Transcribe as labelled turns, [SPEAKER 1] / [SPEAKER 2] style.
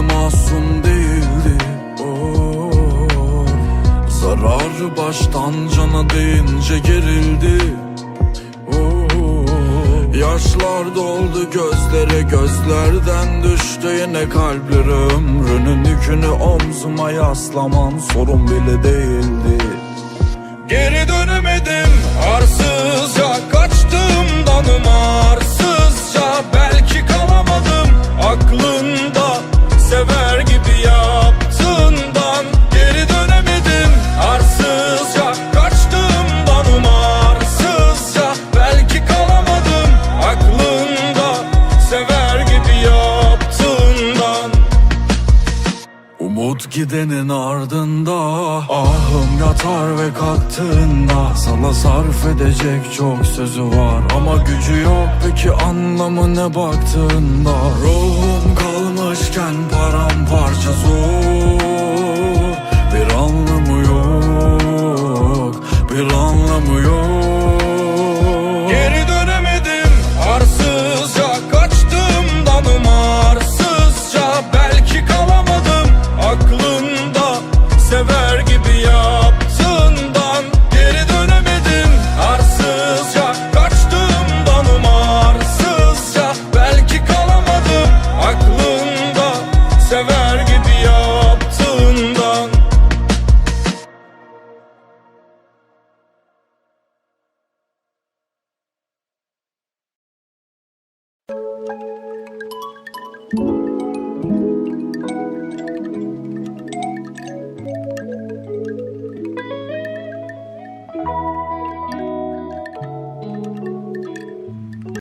[SPEAKER 1] masum değildi oh. Zararı baştan cana değince gerildi. Oh, yaşlar doldu gözlere gözlerden düştü yine kalpleri Ömrünün yükünü omzuma yaslaman sorun bile değil gidenin ardında. Ahım yatar ve kalktığında Sana sarf edecek çok sözü var. Ama gücü yok peki anlamı ne baktığında? Ruhum Thank you.